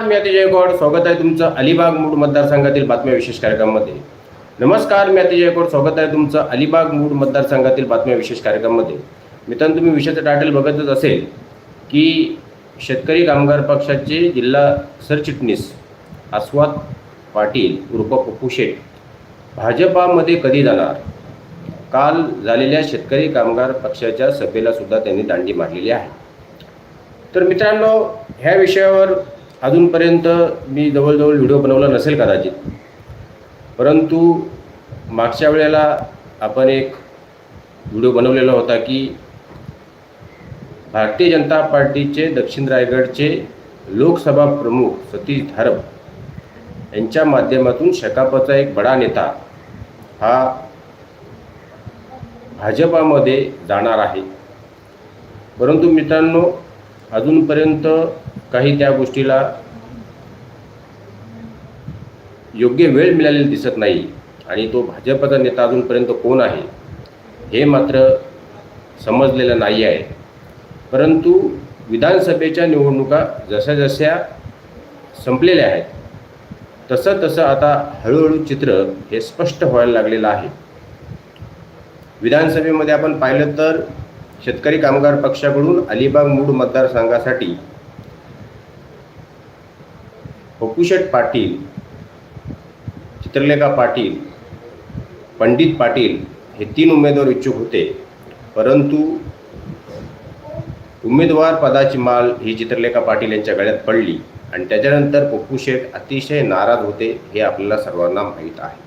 मी अतिजय गौड स्वागत आहे तुमचं अलिबाग मूड मतदारसंघातील बातम्या विशेष कार्यक्रमामध्ये. नमस्कार मी अतिजय गौड स्वागत आहे तुमचं अलिबाग मूड मतदारसंघातील बातम्या विशेष कार्यक्रमामध्ये. मित्रांनो तुम्ही विषयाचं टायटल बघतच असेल की शेतकरी कामगार पक्षाचे जिल्हा सरचिटणीस आस्वाद पाटील उर्फ पप्पू शेठ भाजपामध्ये कधी जाणार? काल झालेल्या शेतकरी कामगार पक्षाच्या सभेला सुद्धा त्यांनी दांडी मारलेली आहे. तर मित्रांनो ह्या विषयावर अजूनपर्यंत मी जवळजवळ व्हिडिओ बनवला नसेल कदाचित. परंतु मागच्या वेळेला आपण एक व्हिडिओ बनवलेला होता की भारतीय जनता पार्टीचे दक्षिण रायगडचे लोकसभा प्रमुख सतीश धारप यांच्या माध्यमातून शकापचा एक बडा नेता हा भाजपामध्ये जाणार आहे. परंतु मित्रांनो अजूनपर्यंत काही त्या गोष्टीला योग्य वेळ मिळालेली दिसत नाही. आणि तो भाजपचा नेता अजूनपर्यंत कोण आहे हे मात्र समजलेलं नाही आहे. परंतु विधानसभेच्या निवडणुका जशा जशा संपलेल्या आहेत तसं तसं आता हळूहळू चित्र हे स्पष्ट व्हायला लागलेलं आहे. विधानसभेमध्ये आपण पाहिलं तर शेतकरी कामगार पक्षाकडून अलिबाग मूड मतदारसंघासाठी पपुशेट पाटील चित्रलेखा पाटील पंडित पाटील हे तीन उमेदवार इच्छुक होते. परंतु उमेदवार पदाची माल ही चित्रलेखा पाटील यांच्या गळ्यात पडली आणि त्याच्यानंतर पप्पूशेठ अतिशय नाराज होते हे आपल्याला सर्वांना माहीत आहे.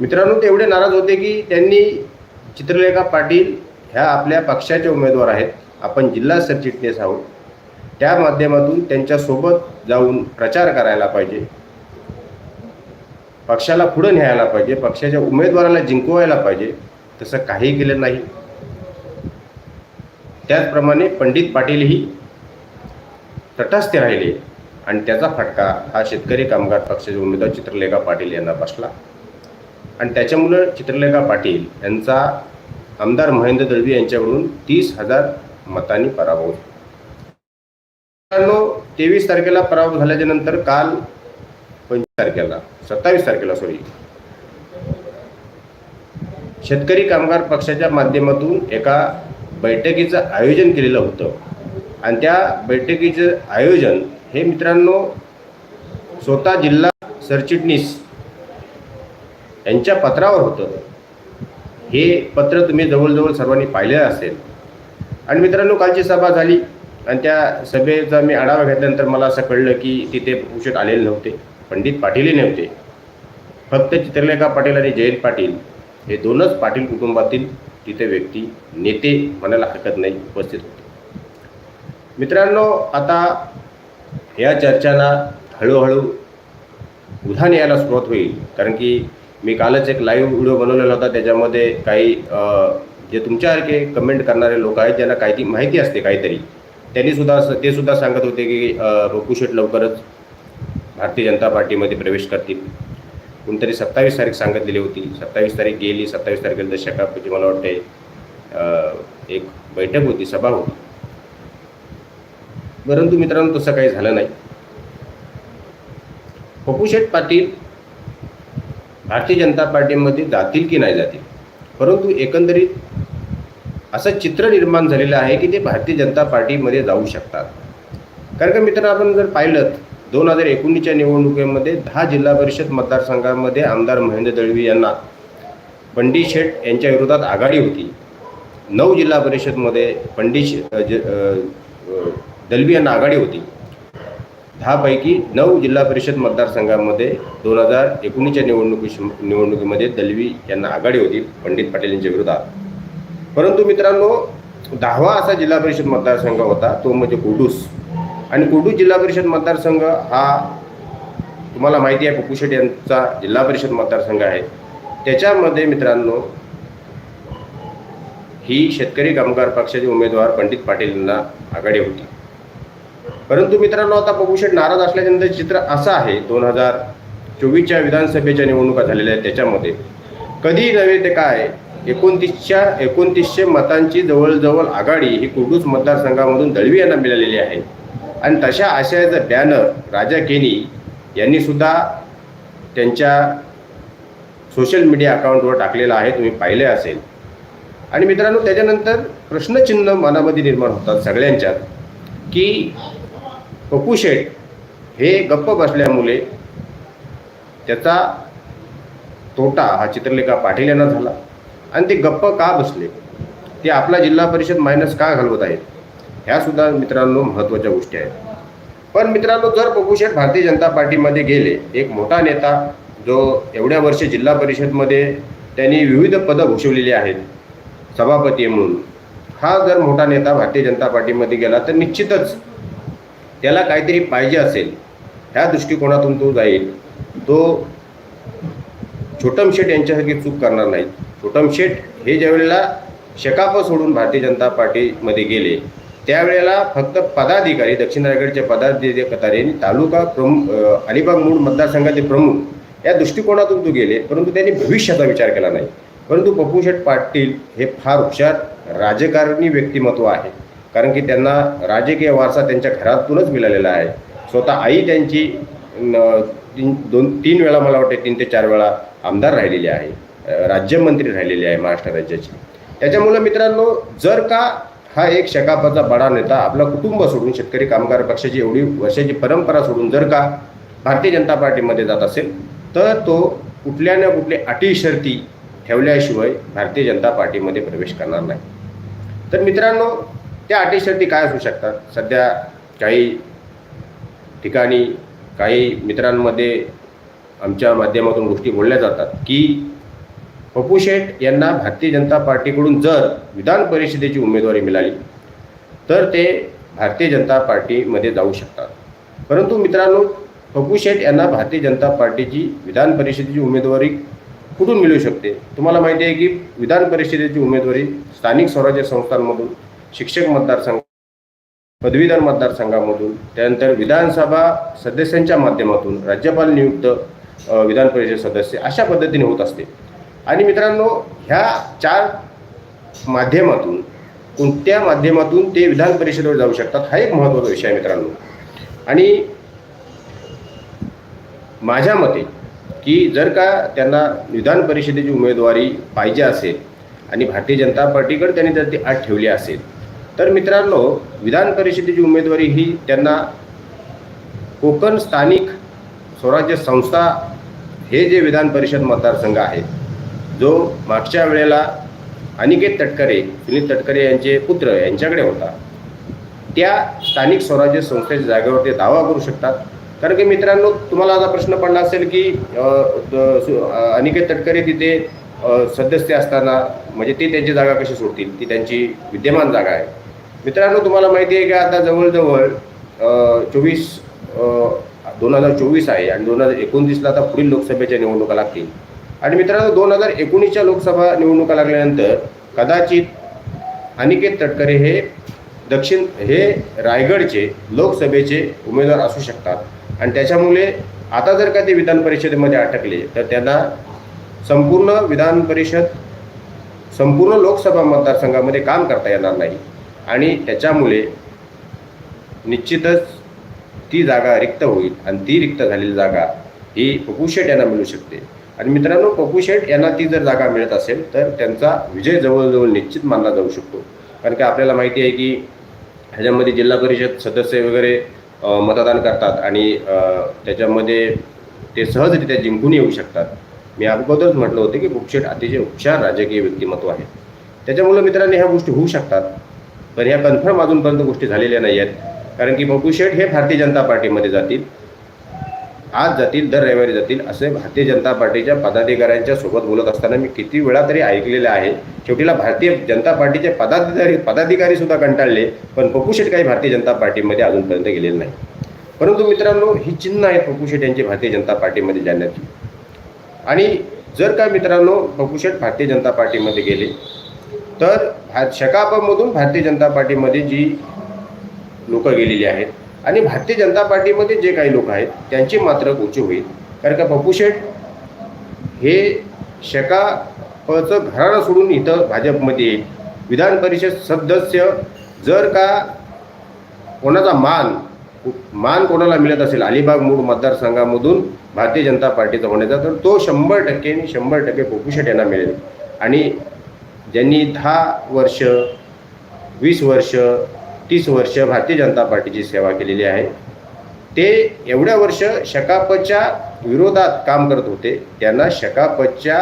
मित्रांनो ते एवढे नाराज होते की त्यांनी चित्रलेखा पाटील ह्या आपल्या पक्षाचे उमेदवार आहेत. आपण जिल्हा सरचिटणीस आहोत. त्या माध्यमातून त्यांच्यासोबत जाऊन प्रचार करायला पाहिजे. पक्षाला पुढं न्यायला पाहिजे पक्षाच्या उमेदवाराला जिंकवायला पाहिजे तसं काही केलं नाही. त्याचप्रमाणे पंडित पाटीलही तटस्थ राहिले आणि त्याचा फटका हा शेतकरी कामगार पक्षाचे उमेदवार चित्रलेखा पाटील यांना बसला. आणि त्याच्यामुळं चित्रलेखा पाटील यांचा आमदार महेंद्र दळवी यांच्याकडून तीस हजार मतांनी पराभव झाला. तेवीस तारखेला पराभव झाल्याच्यानंतर काल पंचवीस तारखेला सत्तावीस तारखेला सॉरी शेतकरी कामगार पक्षाच्या माध्यमातून एका बैठकीचं आयोजन केलेलं होतं. आणि त्या बैठकीचं आयोजन हे मित्रांनो स्वतः जिल्हा सरचिटणीस यांच्या पत्रावर होतं. हे पत्र तुम्ही जवळजवळ सर्वांनी पाहिलेलं असेल. आणि मित्रांनो कालची सभा झाली. आणि त्या सभेचा मी आढावा घेतल्यानंतर मला असं कळलं की तिथे भूषण आलेले नव्हते पंडित पाटीलही नव्हते. फक्त चित्रलेखा पाटील आणि जयंत पाटील हे दोनच पाटील कुटुंबातील तिथे व्यक्ती नेते म्हणायला हरकत नाही उपस्थित होते. मित्रांनो आता या चर्चांना हळूहळू उधाण यायला सुरुवात होईल कारण की मी कालच एक लाईव्ह व्हिडिओ बनवलेला होता त्याच्यामध्ये काही जे तुमच्यासारखे कमेंट करणारे लोक आहेत ज्यांना काही माहिती असते काहीतरी त्यांनी सुद्धा ते सुद्धा सांगत होते की रोकू लवकरच भारतीय जनता पार्टीमध्ये प्रवेश करतील. कोणतरी सत्तावीस तारीख सांगितलेली होती. सत्तावीस तारीख गेली सत्तावीस तारखेला दशकापची मला वाटते एक बैठक होती सभा होती. परंतु मित्रांनो तसं काही झालं नाही. पप्पूशेठ पाटील भारतीय जनता पार्टीमध्ये जातील की नाही जातील? परंतु एकंदरीत असं चित्र निर्माण झालेलं आहे की ते भारतीय जनता पार्टीमध्ये जाऊ शकतात. कारण का मित्रांनो आपण जर पाहिलं दोन हजार एकोणीसच्या निवडणुकीमध्ये दहा जिल्हा परिषद मतदारसंघामध्ये आमदार महेंद्र दळवी यांना पंडित शेठ यांच्या विरोधात आघाडी होती. नऊ जिल्हा परिषदमध्ये पंडित दलवी ज- यांना आघाडी होती. दहापैकी नऊ जिल्हा परिषद मतदारसंघामध्ये दोन हजार एकोणीसच्या निवडणुकी निवडणुकीमध्ये दलवी यांना आघाडी होती पंडित पाटील यांच्या विरोधात. परंतु मित्रांनो दहावा असा जिल्हा परिषद मतदारसंघ होता तो म्हणजे कुडूस. आणि कुडूस जिल्हा परिषद मतदारसंघ हा तुम्हाला माहिती आहे पप्पू शेट यांचा जिल्हा परिषद मतदारसंघ आहे. त्याच्यामध्ये मित्रांनो ही शेतकरी कामगार पक्षाचे उमेदवार पंडित पाटील यांना आघाडी होती. परंतु मित्रांनो आता पपुशेट नाराज असल्यानंतर चित्र असं आहे दोन हजार चोवीसच्या विधानसभेच्या निवडणुका झालेल्या आहेत त्याच्यामध्ये. कधी नव्हे ते काय एकोणतीसच्या एकोणतीसशे मतांची जवळजवळ आघाडी ही कुडूस मतदारसंघामधून दळवी यांना मिळालेली आहे. आणि तशा आशयाचं बॅनर राजा केनी यांनी सुद्धा त्यांच्या सोशल मीडिया अकाउंटवर टाकलेला आहे तुम्ही पाहिले असेल. आणि मित्रांनो त्याच्यानंतर प्रश्नचिन्ह मनामध्ये निर्माण होतात सगळ्यांच्यात की पप्पू शेठ हे गप्प बसल्यामुळे त्याचा तोटा हा चित्रलेखा पाटील यांना झाला. आणि ते गप्प का बसले? ते आपला जिल्हा परिषद मायनस का घालवत आहेत? ह्या सुद्धा मित्रांनो महत्त्वाच्या गोष्टी आहेत. पण मित्रांनो जर पप्पू भारतीय जनता पार्टीमध्ये गेले एक मोठा नेता जो एवढ्या वर्ष जिल्हा परिषदमध्ये त्यांनी विविध पदं भूषवलेली आहेत सभापती म्हणून हा जर मोठा नेता भारतीय जनता पार्टीमध्ये गेला तर निश्चितच त्याला काहीतरी पाहिजे असेल. ह्या दृष्टिकोनातून तो जाईल. तो छोटम शेठ यांच्यासारखी चूक करणार नाहीत. छोटम हे ज्यावेळेला शकाप सोडून भारतीय जनता पार्टीमध्ये गेले त्यावेळेला फक्त पदाधिकारी दक्षिण रायगडचे पदाधिकारी आणि तालुका प्रमुख अलिबाग मूळ मतदारसंघाचे प्रमुख या दृष्टिकोनातून तो गेले परंतु त्यांनी भविष्याचा विचार केला नाही. परंतु पप्पू शेठ पाटील हे फार हुशार राजकारणी व्यक्तिमत्व आहे. कारण की त्यांना राजकीय वारसा त्यांच्या घरातूनच मिळालेला आहे. स्वतः आई त्यांची तीन दोन तीन वेळा मला वाटते तीन ते चार वेळा आमदार राहिलेली आहे. राज्यमंत्री राहिलेली आहे महाराष्ट्र राज्याची. त्याच्यामुळं मित्रांनो जर का हा एक शकापाचा बडा नेता आपला कुटुंब सोडून शेतकरी कामगार पक्षाची एवढी वर्षाची परंपरा सोडून जर का भारतीय जनता पार्टीमध्ये जात असेल तर तो कुठल्या ना कुठल्या अटी शर्ती ठेवल्याशिवाय भारतीय जनता पार्टीमध्ये प्रवेश करणार नाही. तर मित्रांनो त्या अटी शर्ती काय असू शकतात? सध्या काही ठिकाणी काही मित्रांमध्ये आमच्या माध्यमातून गोष्टी बोलल्या जातात की पप्पू शेठ यांना भारतीय जनता पार्टीकडून जर विधान परिषदेची उमेदवारी मिळाली तर ते भारतीय जनता पार्टीमध्ये जाऊ शकतात. परंतु मित्रांनो पप्पू शेठ यांना भारतीय जनता पार्टीची विधान परिषदेची उमेदवारी कुठून मिळू शकते? तुम्हाला माहिती आहे की विधान परिषदेची उमेदवारी स्थानिक स्वराज्य संस्थांमधून शिक्षक मतदारसंघ पदवीधर मतदारसंघामधून त्यानंतर विधानसभा सदस्यांच्या माध्यमातून राज्यपाल नियुक्त विधान परिषद सदस्य अशा पद्धतीने होत असते. आणि मित्रांनो ह्या चार माध्यमातून कोणत्या माध्यमातून ते विधान परिषदेवर जाऊ शकतात हा एक महत्त्वाचा विषय आहे मित्रांनो. आणि माझ्या मते की जर का त्यांना विधान परिषदेची उमेदवारी पाहिजे असेल आणि भारतीय जनता पार्टीकडे त्यांनी जर ती आठ ठेवली असेल तर मित्रांनो विधान परिषदेची उमेदवारी ही त्यांना कोकण स्थानिक स्वराज्य संस्था हे जे विधान परिषद मतदारसंघ आहेत जो मागच्या वेळेला अनिकेत तटकरे सुनील तटकरे यांचे पुत्र यांच्याकडे होता त्या स्थानिक स्वराज्य संस्थेच्या जागेवर ते दावा करू शकतात. कारण की मित्रांनो तुम्हाला आता प्रश्न पडला असेल की अनिकेत तटकरे तिथे सदस्य असताना म्हणजे ते त्यांची जागा कशी सोडतील? ती त्यांची विद्यमान जागा आहे. मित्रांनो तुम्हाला माहिती आहे की आता जवळजवळ चोवीस दोन हजार चोवीस आहे आणि दोन हजार एकोणतीसला आता पुढील लोकसभेच्या निवडणुका लागतील. आणि मित्रांनो दोन हजार एकोणीसच्या लोकसभा निवडणुका लागल्यानंतर कदाचित अनिकेत तटकरे हे दक्षिण हे रायगडचे लोकसभेचे उमेदवार असू शकतात. आणि त्याच्यामुळे आता जर का ते विधान परिषदेमध्ये अटकले तर त्यांना संपूर्ण विधान परिषद संपूर्ण लोकसभा मतदारसंघामध्ये काम करता येणार नाही. आणि त्याच्यामुळे निश्चितच ती जागा रिक्त होईल. आणि ती रिक्त झालेली जागा ही पप्पू यांना मिळू शकते. आणि मित्रांनो पप्पू शेठ यांना ती जर जागा मिळत असेल तर त्यांचा विजय जवळजवळ निश्चित मानला जाऊ शकतो. कारण की आपल्याला माहिती आहे की ह्याच्यामध्ये जिल्हा परिषद सदस्य वगैरे मतदान करतात आणि त्याच्यामध्ये ते सहजरित्या जिंकून येऊ शकतात. मी अगोदरच म्हटलं होतं की पप्पूशेठ अतिशय हुशार राजकीय व्यक्तिमत्व आहे. त्याच्यामुळं मित्रांनो ह्या गोष्टी होऊ शकतात. पण ह्या कन्फर्म अजूनपर्यंत गोष्टी झालेल्या नाही आहेत. कारण की पप्पू शेठ हे भारतीय जनता पार्टीमध्ये जातील. आज जातील दर रविवारी जातील असे भारतीय जनता पार्टीच्या पदाधिकाऱ्यांच्या सोबत बोलत असताना मी किती वेळा तरी ऐकलेलं आहे. शेवटीला भारतीय जनता पार्टीचे पदाधिकारी पदाधिकारी सुद्धा कंटाळले पण पप्पूशेट काही भारतीय जनता पार्टीमध्ये अजूनपर्यंत गेलेले नाही. परंतु मित्रांनो ही चिन्ह आहेत पप्पूशेट यांची भारतीय जनता पार्टीमध्ये जाण्याची आणि जर का मित्रांनो पप्पूशेट भारतीय जनता पार्टीमध्ये गेले तर भा शकापमधून भारतीय जनता पार्टीमध्ये जी लोकं गेलेली आहेत आणि भारतीय जनता पार्टीमध्ये जे काही लोक आहेत त्यांची मात्र उंची होईल. कारण का पप्पू शेठ हे शकापचं घराणं सोडून इथं भाजपमध्ये येईल. विधान परिषद सदस्य जर का कोणाचा मान मान कोणाला मिळत असेल अलिबाग मूळ मतदारसंघामधून भारतीय जनता पार्टीचा होण्याचा तर तो शंभर टक्के शंभर टक्के पोपू यांना मिळेल. आणि ज्यांनी दहा वर्ष वीस वर्ष तीस वर्ष भारतीय जनता पार्टीची सेवा केलेली आहे. ते एवढ्या वर्ष शकापच्या विरोधात काम करत होते. त्यांना शकापच्या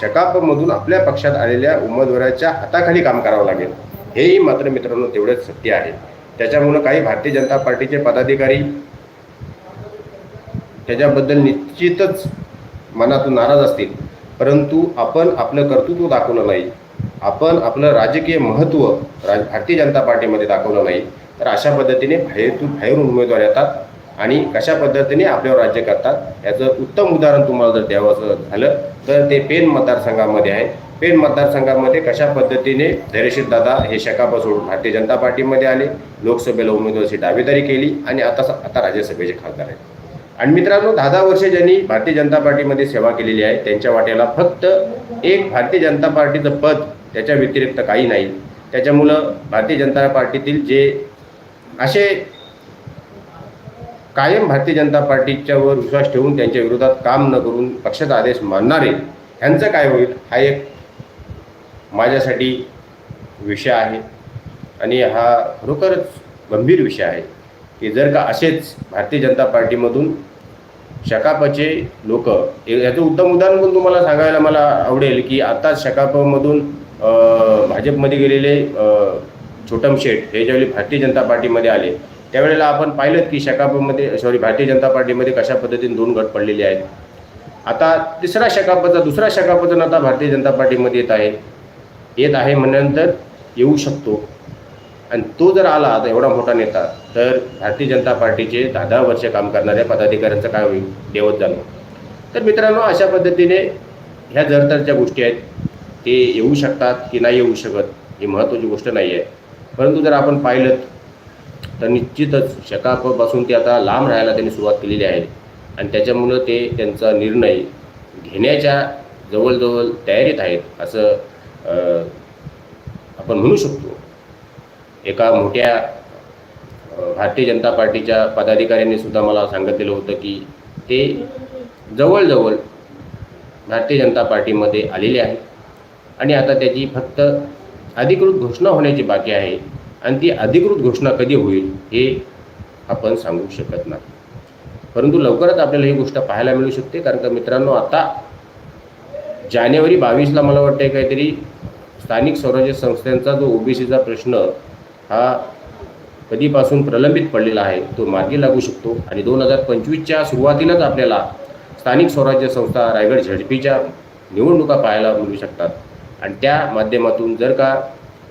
शकापमधून आपल्या पक्षात आलेल्या उमेदवाराच्या हाताखाली काम करावं लागेल. हेही मात्र मित्रांनो तेवढंच सत्य आहे. त्याच्यामुळं काही भारतीय जनता पार्टीचे पदाधिकारी त्याच्याबद्दल निश्चितच मनातून नाराज असतील. परंतु आपण आपलं कर्तृत्व दाखवलं नाही. आपण आपलं राजकीय महत्त्व राज भारतीय जनता पार्टीमध्ये दाखवलं नाही तर अशा पद्धतीने बाहेरून बाहेरून उमेदवार येतात आणि कशा पद्धतीने आपल्यावर राज्य करतात याचं उत्तम उदाहरण तुम्हाला जर द्यावं झालं तर ते पेन मतदारसंघामध्ये आहे. पेन मतदारसंघामध्ये कशा पद्धतीने धैर्यशील दादा हे शकाप सोडून भारतीय जनता पार्टीमध्ये आले लोकसभेला उमेदवाराची दावेदारी केली आणि आता आता राज्यसभेचे खासदार आहेत. आणि मित्रांनो दहा दहा ज्यांनी भारतीय जनता पार्टीमध्ये सेवा केलेली आहे त्यांच्या वाट्याला फक्त एक भारतीय जनता पार्टीचं पद त्याच्या व्यतिरिक्त काही नाही. त्याच्यामुळं भारतीय जनता पार्टीतील जे असे कायम भारतीय जनता पार्टीच्यावर विश्वास ठेवून त्यांच्या विरोधात काम न करून पक्षाचा आदेश मानणारे ह्यांचं काय होईल हा एक माझ्यासाठी विषय आहे. आणि हा खरोखरच गंभीर विषय आहे की जर का असेच भारतीय जनता पार्टीमधून शकापचे लोक याचं उत्तम उदाहरण पण तुम्हाला सांगायला मला आवडेल की आताच शकापमधून भाजपमध्ये गेलेले छोटम शेठ हे ज्यावेळी भारतीय जनता पार्टीमध्ये आले त्यावेळेला आपण पाहिलं की शकापमध्ये सॉरी भारतीय जनता पार्टीमध्ये कशा पद्धतीने दोन गट पडलेले आहेत. आता तिसरा शकापचा दुसरा शकापचा आता भारतीय जनता पार्टीमध्ये येत आहे. येत आहे म्हणल्यानंतर येऊ शकतो. आणि तो जर आला आता एवढा मोठा नेता तर भारतीय जनता पार्टीचे दहा दहा वर्ष काम करणाऱ्या पदाधिकाऱ्यांचं काय होईल? देवत जाणं. तर मित्रांनो अशा पद्धतीने ह्या जरतरच्या गोष्टी आहेत. ते येऊ शकतात की नाही येऊ शकत ही महत्त्वाची गोष्ट नाही आहे. परंतु जर आपण पाहिलं तर निश्चितच शकापासून ते आता लांब राहायला त्यांनी सुरुवात केलेली आहे. आणि त्याच्यामुळं ते त्यांचा निर्णय घेण्याच्या जवळजवळ तयारीत आहेत असं आपण म्हणू शकतो. एका मोठ्या भारतीय जनता पार्टीच्या पदाधिकाऱ्यांनी सुद्धा मला सांगितलेलं होतं की ते जवळजवळ भारतीय जनता पार्टीमध्ये आलेले आहेत. आणि आता त्याची फक्त अधिकृत घोषणा होण्याची बाकी आहे. आणि ती अधिकृत घोषणा कधी होईल हे आपण सांगू शकत नाही. परंतु लवकरच आपल्याला ही गोष्ट पाहायला मिळू शकते. कारण का मित्रांनो आता जानेवारी बावीसला मला वाटतं काहीतरी स्थानिक स्वराज्य संस्थांचा जो ओबीसीचा प्रश्न हा कधीपासून प्रलंबित पडलेला आहे तो मार्गी लागू शकतो. आणि दोन हजार पंचवीसच्या सुरुवातीलाच आपल्याला स्थानिक स्वराज्य संस्था रायगड झडपीच्या निवडणुका पाहायला मिळू शकतात. आणि त्या माध्यमातून जर का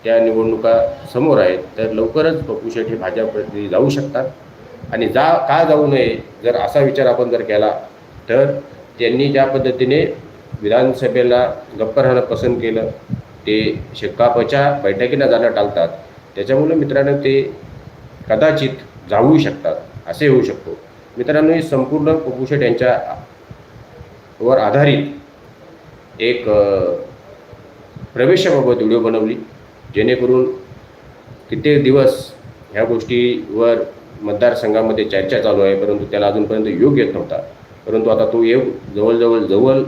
त्या निवडणुका समोर आहेत तर लवकरच पप्पू शेठ हे भाजपमध्ये जाऊ शकतात. आणि जा का जाऊ नये जर असा विचार आपण जर केला तर त्यांनी ज्या पद्धतीने विधानसभेला गप्प राहणं पसंत केलं ते शेकापच्या बैठकीला जाणं टाळतात. त्याच्यामुळे मित्रांनो ते कदाचित जाऊ शकतात असे होऊ शकतो. मित्रांनो हे संपूर्ण पप्पू शेठ यांच्या वर आधारित एक प्रवेशाबाबत व्हिडिओ बनवली. जेणेकरून कित्येक दिवस ह्या गोष्टीवर मतदारसंघामध्ये चर्चा चालू आहे परंतु त्याला अजूनपर्यंत योग येत नव्हता. परंतु आता तो योग जवळजवळ जवळ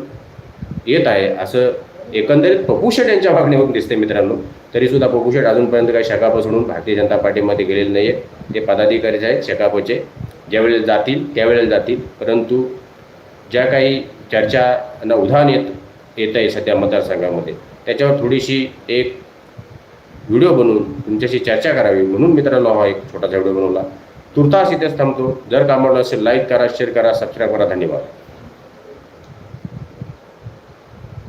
येत आहे असं एकंदरीत पपुशेट यांच्या मागणीवरून दिसते मित्रांनो. तरीसुद्धा पपुशेट अजूनपर्यंत काही शकाप सोडून भारतीय जनता पार्टीमध्ये गेलेले नाही आहेत ते पदाधिकारीच आहेत शकापचे ज्यावेळेला जातील त्यावेळेला जातील. परंतु ज्या काही चर्चांना उधाण येत येत आहे सध्या मतदारसंघामध्ये त्याच्यावर थोडीशी एक व्हिडिओ बनवून तुमच्याशी चर्चा करावी. म्हणून मित्रांनो हा एक छोटासा व्हिडिओ बनवला. तुर्तास इथेच थांबतो. जर का असेल लाईक करा शेअर करा सबस्क्राईब करा. धन्यवाद.